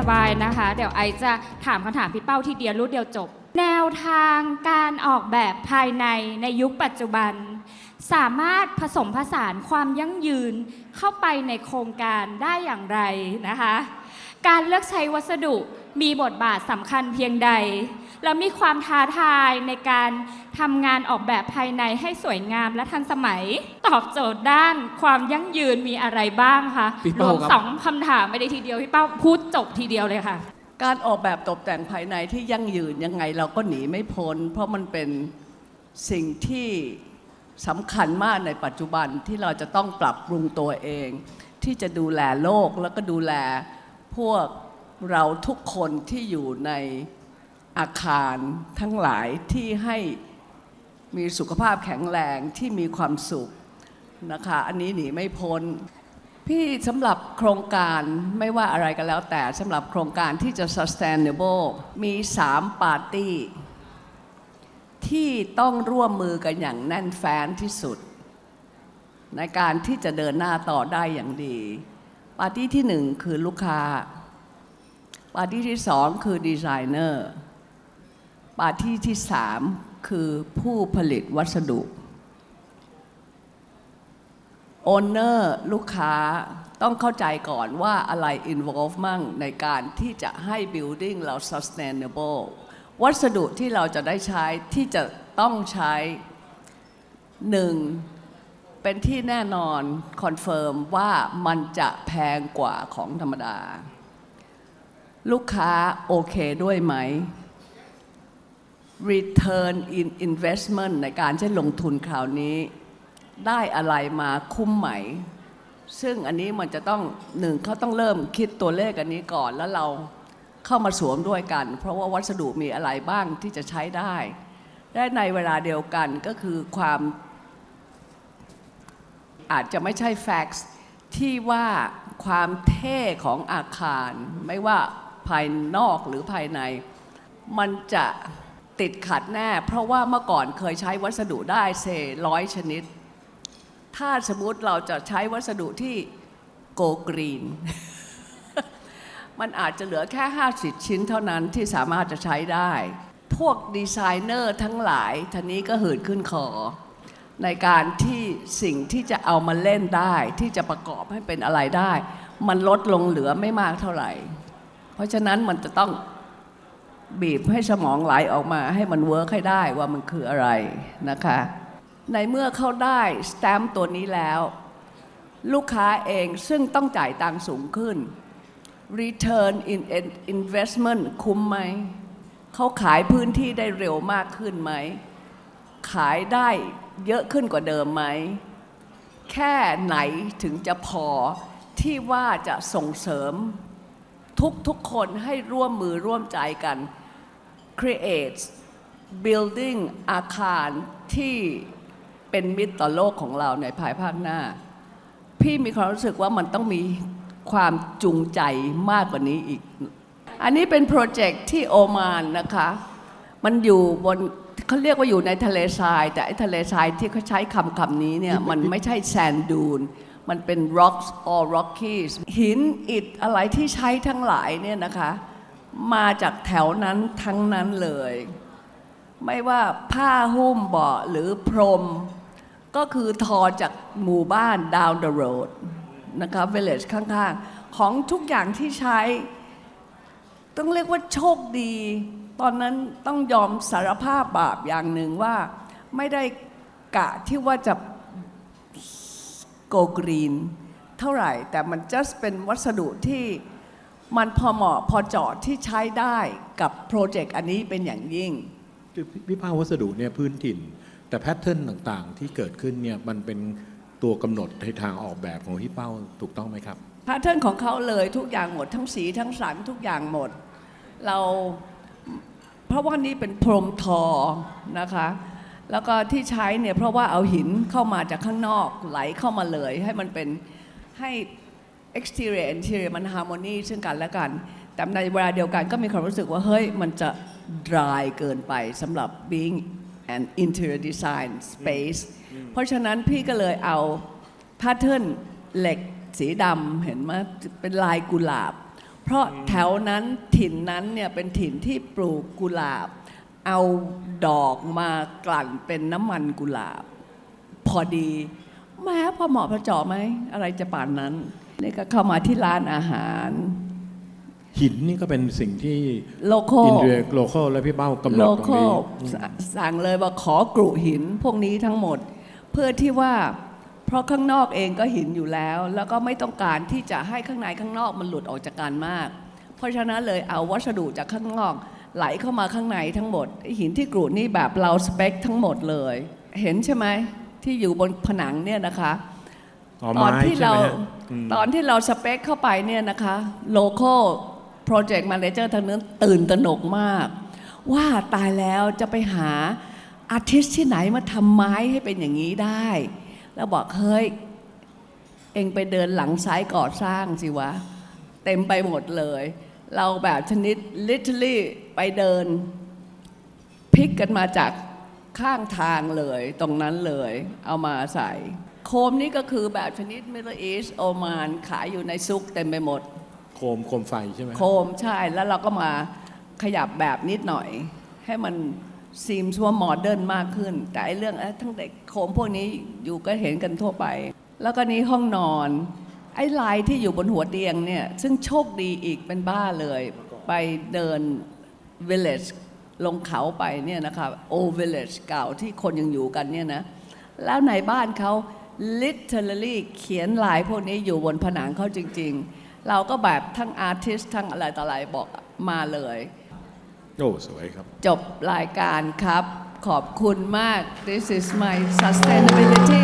สบายๆนะคะ เดี๋ยวไอซ์จะถามคำถามพี่เป้าทีเดียวรู้เดียวจบ แนวทางการออกแบบภายในในยุคปัจจุบัน สามารถผสมผสานความยั่งยืนเข้าไปในโครงการได้อย่างไรนะคะ การเลือกใช้วัสดุมีบทบาทสำคัญเพียงใด แล้วมีความท้าทายในการทำงานออกแบบภายในให้สวยงามและทันสมัย ตอบโจทย์ด้านความยั่งยืนมีอะไรบ้างคะพี่รเป้าวมครับ สองคำถามไม่ได้ทีเดียวพี่เป้าพูดจบทีเดียวเลยค่ะ การออกแบบตกแต่งภายในที่ยั่งยืนยังไงเราก็หนีไม่พ้น เพราะมันเป็นสิ่งที่สำคัญมากในปัจจุบันที่เราจะต้องปรับปรุงตัวเอง ที่จะดูแลโลกแล้วก็ดูแล พวกเราทุกคนที่อยู่ในอาคารทั้งหลายที่ให้มีสุขภาพแข็งแรงที่มีความสุขนะคะ อันนี้หนีไม่พ้น พี่สำหรับโครงการไม่ว่าอะไรก็แล้วแต่สำหรับโครงการที่จะ sustainable มี 3 ปาร์ตี้ที่ต้องร่วมมือกันอย่างแน่นแฟ้นที่สุด ในการที่จะเดินหน้าต่อได้อย่างดี ปาร์ตี้ที่หนึ่งคือลูกค้า ปาร์ตี้ที่สองคือดีไซเนอร์ ปาร์ตี้ที่สามคือผู้ผลิตวัสดุโอนเนอร์ลูกค้าต้องเข้าใจก่อนว่าอะไร involve มั่งในการที่จะให้ building เรา sustainable วัสดุที่เราจะได้ใช้ที่จะต้องใช้หนึ่ง เป็นที่แน่นอนคอนเฟิร์มว่ามันจะแพงกว่าของธรรมดา ลูกค้าโอเคด้วยไหม return in investment ในการที่ลงทุนคราวนี้ ได้อะไรมาคุ้มไหม ซึ่งอันนี้มันจะต้องหนึ่งเขาต้องเริ่มคิดตัวเลขอันนี้ก่อนแล้วเราเข้ามาสวมด้วยกัน เพราะว่าวัสดุมีอะไรบ้างที่จะใช้ได้ และในเวลาเดียวกันก็คือความ อาจจะไม่ใช่ facts ที่ว่าความเท่ของอาคาร ไม่ว่าภายนอกหรือภายใน มันจะติดขัดแน่ เพราะว่าเมื่อก่อนเคยใช้วัสดุได้เซร้อยชนิด ถ้าสมมติเราจะใช้วัสดุที่โกกรีน มันอาจจะเหลือแค่ 50 ชิ้นเท่านั้นที่สามารถจะใช้ได้ พวกดีไซเนอร์ทั้งหลายทีนี้ก็หืดขึ้นคอ ในการที่สิ่งที่จะเอามาเล่นได้ ที่จะประกอบให้เป็นอะไรได้ มันลดลงเหลือไม่มากเท่าไหร่ เพราะฉะนั้นมันจะต้องบีบให้สมองไหลออกมาให้มันเวิร์กให้ได้ว่ามันคืออะไรนะคะ ในเมื่อเขาได้สแตมป์ตัวนี้แล้ว ลูกค้าเองซึ่งต้องจ่ายตังค์สูงขึ้น return in investment คุ้มไหม เขาขายพื้นที่ได้เร็วมากขึ้นไหม ขายได้เยอะขึ้นกว่าเดิมไหม แค่ไหนถึงจะพอที่ว่าจะส่งเสริมทุกๆคนให้ร่วมมือร่วมใจกัน create building อาคารที่เป็นมิตรต่อโลกของเราในภายภาคหน้า พี่มีความรู้สึกว่ามันต้องมีความจูงใจมากกว่านี้อีก อันนี้เป็นโปรเจกต์ที่โอมานนะคะ มันอยู่บน เขาเรียกว่าอยู่ในทะเลทราย แต่ไอ้ทะเลทรายที่เขาใช้คำคำนี้เนี่ย มันไม่ใช่แซนดูน มันเป็น rocks or rockies หินอิฐอะไรที่ใช้ทั้งหลายเนี่ยนะคะ มาจากแถวนั้นทั้งนั้นเลย ไม่ว่าผ้าหุ้มเบาะหรือพรม ก็คือทอจากหมู่บ้าน down the road นะคะ village ข้างๆ ของทุกอย่างที่ใช้ ต้องเรียกว่าโชคดี ตอนนั้นต้องยอมสารภาพบาปอย่างหนึ่งว่าไม่ได้กะที่ว่าจะโกกรีนเท่าไหร่ แต่มัน just เป็นวัสดุที่มันพอเหมาะพอเจาะที่ใช้ได้กับโปรเจกต์อันนี้เป็นอย่างยิ่ง คือวิภาควัสดุเนี่ยพื้นถิ่น แต่แพทเทิร์นต่างๆ ที่เกิดขึ้นเนี่ยมันเป็นตัวกำหนดในทางออกแบบของพี่เป้าถูกต้องไหมครับแพทเทิร์นของเขาเลยทุกอย่างหมดทั้งสีทั้งสันทุกอย่างหมด เรา เพราะว่านี่เป็นพรมทอนะคะ แล้วก็ที่ใช้เนี่ยเพราะว่าเอาหินเข้ามาจากข้างนอกไหลเข้ามาเลย ให้มันเป็นให้ exterior interior มัน harmony ซึ่งกันและกัน แต่ในเวลาเดียวกันก็มีความรู้สึกว่า เฮ้ย มันจะ dry เกินไปสำหรับ being an interior design space เพราะฉะนั้นพี่ก็เลยเอาแพทเทิร์นเหล็กสีดำเห็นไหมเป็นลายกุหลาบ เพราะแถวนั้นถิ่นนั้นเนี่ยเป็นถิ่นที่ปลูกกุหลาบ เอาดอกมากลั่นเป็นน้ำมันกุหลาบ พอดีแม้พอเหมาะพอเจาะไหม อะไรจะป่านนั้นนี่ก็เข้ามาที่ร้านอาหาร หินนี่ก็เป็นสิ่งที่โลโก้อินเดียโลเคอลและพี่เป้ากำหนโลดตรงโก้นี้สั่งเลยว่าขอกรุหินพวกนี้ทั้งหมด เพื่อที่ว่า เพราะข้างนอกเองก็หินอยู่แล้ว แล้วก็ไม่ต้องการที่จะให้ข้างในข้างนอกมันหลุดออกจากกันมาก เพราะฉะนั้นเลยเอาวัสดุจากข้างนอกไหลเข้ามาข้างในทั้งหมดไอ้หินที่กรุนี่แบบเราสเปคทั้งหมดเลย เห็นใช่ไหมที่อยู่บนผนังเนี่ยนะคะอ๋อตอนไม้ที่ใช่เราไหมฮะอืมตอนที่เราสเปคเข้าไปเนี่ยนะคะโลโก้โปรเจกต์มาเนเจอร์ทางนั้นตื่นตระหนกมาก ว่าตายแล้วจะไปหาอาร์ติสที่ไหนมาทำไม้ให้เป็นอย่างนี้ได้ แล้วบอกเฮ้ย เองไปเดินหลังซ้ายก่อสร้างสิวะ เต็มไปหมดเลย เราแบบชนิด literally ไปเดินพิกกันมาจากข้างทางเลยตรงนั้นเลย เอามาใส่ โคมนี่ก็คือแบบชนิด Middle East โอมานขายอยู่ในซุกเต็มไปหมด โคมโคมไฟใช่ไหมฮะโคมใช่แล้วเราก็มาขยับแบบนิดหน่อย ให้มัน ซีมชัวโมเดิร์นมากขึ้น แต่ไอ้เรื่องทั้งเด็กโคมพวกนี้อยู่ก็เห็นกันทั่วไป แล้วก็นี้ห้องนอน ไอ้ลายที่อยู่บนหัวเตียงเนี่ย ซึ่งโชคดีอีกเป็นบ้าเลย ไปเดิน village ลงเขาไปเนี่ยนะคะโอ village เก่าที่คนยังอยู่กันเนี่ยนะ แล้วในบ้านเขา literally เขียนลายพวกนี้อยู่บนผนังเขาจริง ๆ เราก็แบบทั้งอาร์ติสทั้งอะไรต่ออะไรบอกมาเลย โอ้สวยครับ จบรายการครับ ขอบคุณมาก This is my sustainability